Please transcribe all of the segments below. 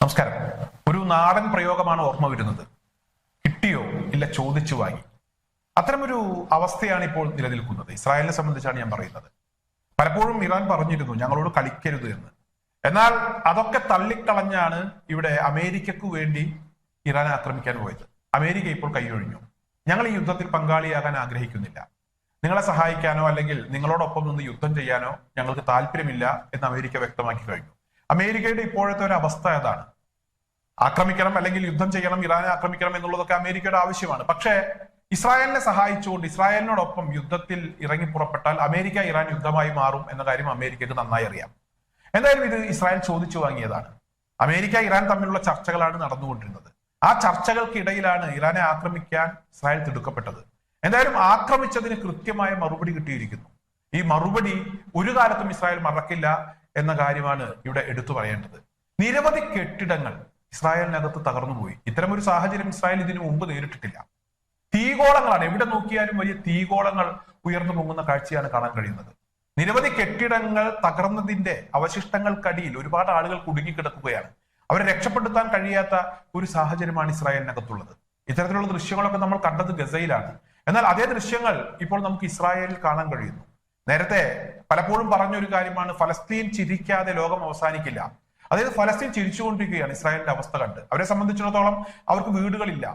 നമസ്കാരം. ഒരു നാടൻ പ്രയോഗമാണ് ഓർമ്മ വരുന്നത്. കിട്ടിയോ ഇല്ല ചോദിച്ചു വാങ്ങി. അത്തരമൊരു അവസ്ഥയാണ് ഇപ്പോൾ നിലനിൽക്കുന്നത്. ഇസ്രായേലിനെ സംബന്ധിച്ചാണ് ഞാൻ പറയുന്നത്. പലപ്പോഴും ഇറാൻ പറഞ്ഞിരുന്നു ഞങ്ങളോട് കളിക്കരുത് എന്ന്. എന്നാൽ അതൊക്കെ തള്ളിക്കളഞ്ഞാണ് ഇവിടെ അമേരിക്കക്ക് വേണ്ടി ഇറാൻ ആക്രമിക്കാൻ പോയത്. അമേരിക്ക ഇപ്പോൾ കൈയൊഴിഞ്ഞു. ഞങ്ങൾ ഈ യുദ്ധത്തിൽ പങ്കാളിയാകാൻ ആഗ്രഹിക്കുന്നില്ല. നിങ്ങളെ സഹായിക്കാനോ അല്ലെങ്കിൽ നിങ്ങളോടൊപ്പം നിന്ന് യുദ്ധം ചെയ്യാനോ ഞങ്ങൾക്ക് താല്പര്യമില്ല എന്ന് അമേരിക്ക വ്യക്തമാക്കി കഴിഞ്ഞു. അമേരിക്കയുടെ ഇപ്പോഴത്തെ ഒരു അവസ്ഥ അതാണ് ആക്രമിക്കണം അല്ലെങ്കിൽ യുദ്ധം ചെയ്യണം ഇറാനെ ആക്രമിക്കണം എന്നുള്ളതൊക്കെ അമേരിക്കയുടെ ആവശ്യമാണ്. പക്ഷേ ഇസ്രായേലിനെ സഹായിച്ചുകൊണ്ട് ഇസ്രായേലിനോടൊപ്പം യുദ്ധത്തിൽ ഇറങ്ങി പുറപ്പെട്ടാൽ അമേരിക്ക ഇറാൻ യുദ്ധമായി മാറും എന്ന കാര്യം അമേരിക്കക്ക് നന്നായി അറിയാം. എന്തായാലും ഇത് ഇസ്രായേൽ ചോദിച്ചു വാങ്ങിയതാണ്. അമേരിക്ക ഇറാൻ തമ്മിലുള്ള ചർച്ചകളാണ് നടന്നുകൊണ്ടിരുന്നത്. ആ ചർച്ചകൾക്കിടയിലാണ് ഇറാനെ ആക്രമിക്കാൻ ഇസ്രായേൽ തിടുക്കപ്പെട്ടത്. എന്തായാലും ആക്രമിച്ചതിന് കൃത്യമായ മറുപടി കിട്ടിയിരിക്കുന്നു. ഈ മറുപടി ഒരു കാലത്തും ഇസ്രായേൽ മറക്കില്ല. എന്ന കാര്യമാണ് ഇവിടെ എടുത്തു പറയേണ്ടത്. നിരവധി കെട്ടിടങ്ങൾ ഇസ്രായേലിനകത്ത് തകർന്നുപോയി. ഇത്തരമൊരു സാഹചര്യം ഇസ്രായേൽ ഇതിനു മുമ്പ് നേരിട്ടിട്ടില്ല. തീകോളങ്ങളാണ്. എവിടെ നോക്കിയാലും വലിയ തീകോളങ്ങൾ ഉയർന്നു പൊങ്ങുന്ന കാഴ്ചയാണ് കാണാൻ കഴിയുന്നത്. നിരവധി കെട്ടിടങ്ങൾ തകർന്നതിന്റെ അവശിഷ്ടങ്ങൾക്കടിയിൽ ഒരുപാട് ആളുകൾ കുടുങ്ങിക്കിടക്കുകയാണ്. അവരെ രക്ഷപ്പെടുത്താൻ കഴിയാത്ത ഒരു സാഹചര്യമാണ് ഇസ്രായേലിനകത്തുള്ളത്. ഇത്തരത്തിലുള്ള ദൃശ്യങ്ങളൊക്കെ നമ്മൾ കണ്ടത് ഗസയിലാണ്. എന്നാൽ അതേ ദൃശ്യങ്ങൾ ഇപ്പോൾ നമുക്ക് ഇസ്രായേലിൽ കാണാൻ കഴിയുന്നു. നേരത്തെ പലപ്പോഴും പറഞ്ഞൊരു കാര്യമാണ് ഫലസ്തീൻ ചിരിക്കാതെ ലോകം അവസാനിക്കില്ല. അതായത് ഫലസ്തീൻ ചിരിച്ചുകൊണ്ടിരിക്കുകയാണ് ഇസ്രായേലിന്റെ അവസ്ഥ കണ്ട്. അവരെ സംബന്ധിച്ചിടത്തോളം അവർക്ക് വീടുകളില്ല.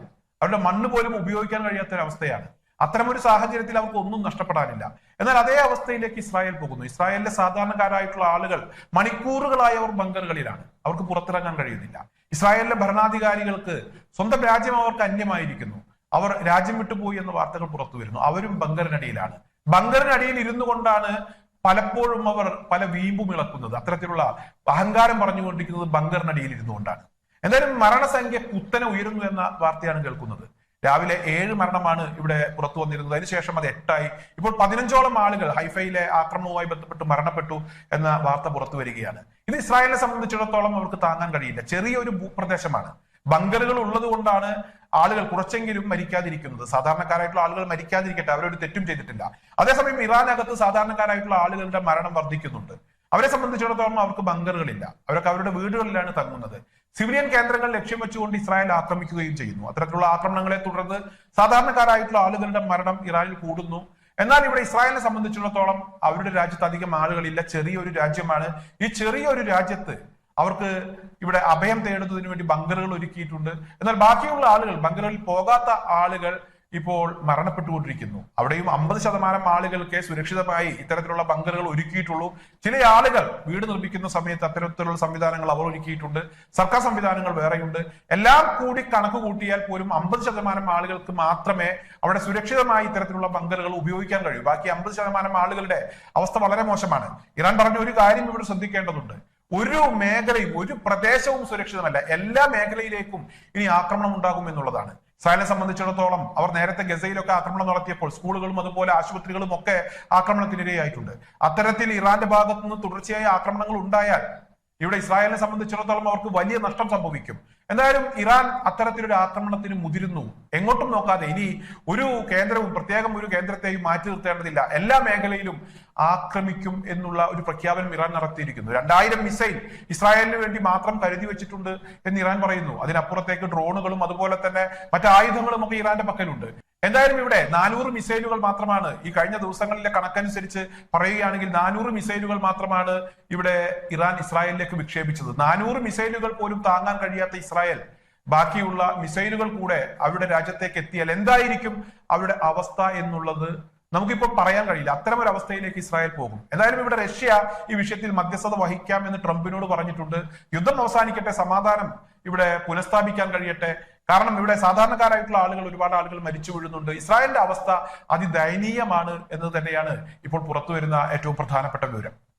അവരുടെ മണ്ണ് പോലും ഉപയോഗിക്കാൻ കഴിയാത്ത ഒരു അവസ്ഥയാണ് അത്തരമൊരു സാഹചര്യത്തിൽ അവർക്ക് ഒന്നും നഷ്ടപ്പെടാനില്ല. എന്നാൽ അതേ അവസ്ഥയിലേക്ക് ഇസ്രായേൽ പോകുന്നു. ഇസ്രായേലിലെ സാധാരണക്കാരായിട്ടുള്ള ആളുകൾ മണിക്കൂറുകളായി അവർ ബങ്കറുകളിലാണ്. അവർക്ക് പുറത്തിറങ്ങാൻ കഴിയുന്നില്ല. ഇസ്രായേലിലെ ഭരണാധികാരികൾക്ക് സ്വന്തം രാജ്യം അവർക്ക് അന്യമായിരിക്കുന്നു. അവർ രാജ്യം വിട്ടുപോയി എന്ന വാർത്തകൾ പുറത്തു വരുന്നു അവരും ബങ്കറിനടിയിലാണ്. ബങ്കറിനടിയിൽ ഇരുന്നു കൊണ്ടാണ് പലപ്പോഴും അവർ പല വീമ്പും ഇളക്കുന്നത്. അത്തരത്തിലുള്ള അഹങ്കാരം പറഞ്ഞുകൊണ്ടിരിക്കുന്നത് ബങ്കറിനടിയിൽ ഇരുന്നുകൊണ്ടാണ് എന്തായാലും മരണസംഖ്യ കുത്തനെ ഉയരുന്നു എന്ന വാർത്തയാണ് കേൾക്കുന്നത്. രാവിലെ ഏഴ് മരണമാണ് ഇവിടെ പുറത്തു വന്നിരുന്നത്. അതിനുശേഷം അത് എട്ടായി. ഇപ്പോൾ പതിനഞ്ചോളം ആളുകൾ ഹൈഫയിലെ ആക്രമണവുമായി ബന്ധപ്പെട്ട് മരണപ്പെട്ടു എന്ന വാർത്ത പുറത്തു വരികയാണ്. ഇത് ഇസ്രായേലിനെ സംബന്ധിച്ചിടത്തോളം അവർക്ക് താങ്ങാൻ കഴിയില്ല. ചെറിയൊരു ഭൂപ്രദേശമാണ്. ബങ്കറുകൾ ഉള്ളത് കൊണ്ടാണ് ആളുകൾ കുറച്ചെങ്കിലും മരിക്കാതിരിക്കുന്നത്. സാധാരണക്കാരായിട്ടുള്ള ആളുകൾ മരിക്കാതിരിക്കട്ടെ അവരൊരു തെറ്റും ചെയ്തിട്ടില്ല. അതേസമയം ഇറാനകത്ത് സാധാരണക്കാരായിട്ടുള്ള ആളുകളുടെ മരണം വർദ്ധിക്കുന്നുണ്ട്. അവരെ സംബന്ധിച്ചിടത്തോളം അവർക്ക് ബങ്കറുകളില്ല അവരൊക്കെ അവരുടെ വീടുകളിലാണ് തങ്ങുന്നത്. സിവിലിയൻ കേന്ദ്രങ്ങൾ ലക്ഷ്യം വെച്ചുകൊണ്ട് ഇസ്രായേൽ ആക്രമിക്കുകയും ചെയ്യുന്നു. അത്തരത്തിലുള്ള ആക്രമണങ്ങളെ തുടർന്ന് സാധാരണക്കാരായിട്ടുള്ള ആളുകളുടെ മരണം ഇറാനിൽ കൂടുന്നു. എന്നാൽ ഇവിടെ ഇസ്രായേലിനെ സംബന്ധിച്ചിടത്തോളം അവരുടെ രാജ്യത്ത് അധികം ആളുകളില്ല. ചെറിയൊരു രാജ്യമാണ്. ഈ ചെറിയൊരു രാജ്യത്ത് അവർക്ക് ഇവിടെ അഭയം തേടുന്നതിന് വേണ്ടി ബങ്കറുകൾ ഒരുക്കിയിട്ടുണ്ട്. എന്നാൽ ബാക്കിയുള്ള ആളുകൾ ബങ്കറുകളിൽ പോകാത്ത ആളുകൾ ഇപ്പോൾ മരണപ്പെട്ടുകൊണ്ടിരിക്കുന്നു. അവിടെയും അമ്പത് ശതമാനം ആളുകൾക്ക് സുരക്ഷിതമായി ഇത്തരത്തിലുള്ള ബങ്കറുകൾ ഒരുക്കിയിട്ടുള്ളൂ. ചില ആളുകൾ വീട് നിർമ്മിക്കുന്ന സമയത്ത് അത്തരത്തിലുള്ള സംവിധാനങ്ങൾ അവർ ഒരുക്കിയിട്ടുണ്ട്. സർക്കാർ സംവിധാനങ്ങൾ വേറെയുണ്ട്. എല്ലാം കൂടി കണക്ക് കൂട്ടിയാൽ പോലും അമ്പത് ശതമാനം ആളുകൾക്ക് മാത്രമേ അവിടെ സുരക്ഷിതമായി ഇത്തരത്തിലുള്ള ബങ്കറുകൾ ഉപയോഗിക്കാൻ കഴിയൂ. ബാക്കി അമ്പത് ശതമാനം ആളുകളുടെ അവസ്ഥ വളരെ മോശമാണ്. ഇറാൻ പറഞ്ഞ ഒരു കാര്യം ഇവിടെ ശ്രദ്ധിക്കേണ്ടതുണ്ട്. ഒരു മേഖലയും ഒരു പ്രദേശവും സുരക്ഷിതമല്ല. എല്ലാ മേഖലയിലേക്കും ഇനി ആക്രമണം ഉണ്ടാകും എന്നുള്ളതാണ്. ഇസ്രായേലിനെ സംബന്ധിച്ചിടത്തോളം അവർ നേരത്തെ ഗസയിലൊക്കെ ആക്രമണം നടത്തിയപ്പോൾ സ്കൂളുകളും അതുപോലെ ആശുപത്രികളും ഒക്കെ ആക്രമണത്തിനിരയായിട്ടുണ്ട്. അത്തരത്തിൽ ഇറാന്റെ ഭാഗത്ത് നിന്ന് തുടർച്ചയായ ആക്രമണങ്ങൾ ഉണ്ടായാൽ ഇവിടെ ഇസ്രായേലിനെ സംബന്ധിച്ചിടത്തോളം അവർക്ക് വലിയ നഷ്ടം സംഭവിക്കും. എന്തായാലും ഇറാൻ അത്തരത്തിലൊരു ആക്രമണത്തിന് മുതിരുന്നു. എങ്ങോട്ടും നോക്കാതെ ഇനി ഒരു കേന്ദ്രവും പ്രത്യേകം ഒരു കേന്ദ്രത്തെയും മാറ്റി നിർത്തേണ്ടതില്ല. എല്ലാ മേഖലയിലും ആക്രമിക്കും എന്നുള്ള ഒരു പ്രഖ്യാപനം ഇറാൻ നടത്തിയിരിക്കുന്നു. രണ്ടായിരം മിസൈൽ ഇസ്രായേലിന് വേണ്ടി മാത്രം കരുതി വെച്ചിട്ടുണ്ട് എന്ന് ഇറാൻ പറയുന്നു. അതിനപ്പുറത്തേക്ക് ഡ്രോണുകളും അതുപോലെ തന്നെ മറ്റു ആയുധങ്ങളും ഒക്കെ ഇറാന്റെ പക്കലുണ്ട്. എന്തായാലും ഇവിടെ നാനൂറ് മിസൈലുകൾ മാത്രമാണ് ഈ കഴിഞ്ഞ ദിവസങ്ങളിലെ കണക്കനുസരിച്ച് പറയുകയാണെങ്കിൽ നാനൂറ് മിസൈലുകൾ മാത്രമാണ് ഇവിടെ ഇറാൻ ഇസ്രായേലിലേക്ക് വിക്ഷേപിച്ചത്. നാനൂറ് മിസൈലുകൾ പോലും താങ്ങാൻ കഴിയാത്ത ഇസ്രായേൽ ബാക്കിയുള്ള മിസൈലുകൾ കൂടെ അവരുടെ രാജ്യത്തേക്ക് എത്തിയാൽ എന്തായിരിക്കും അവരുടെ അവസ്ഥ എന്നുള്ളത് നമുക്കിപ്പോൾ പറയാൻ കഴിയില്ല. അത്തരം ഒരു അവസ്ഥയിലേക്ക് ഇസ്രായേൽ പോകും. എന്തായാലും ഇവിടെ റഷ്യ ഈ വിഷയത്തിൽ മധ്യസ്ഥത വഹിക്കാം എന്ന് ട്രംപിനോട് പറഞ്ഞിട്ടുണ്ട്. യുദ്ധം അവസാനിക്കട്ടെ സമാധാനം ഇവിടെ പുനഃസ്ഥാപിക്കാൻ കഴിയട്ടെ കാരണം ഇവിടെ സാധാരണക്കാരായിട്ടുള്ള ആളുകൾ ഒരുപാട് ആളുകൾ മരിച്ചു വീഴുന്നുണ്ട്. ഇസ്രായേലിന്റെ അവസ്ഥ അതിദയനീയമാണ് എന്ന് തന്നെയാണ് ഇപ്പോൾ പുറത്തു വരുന്ന ഏറ്റവും പ്രധാനപ്പെട്ട വിവരം.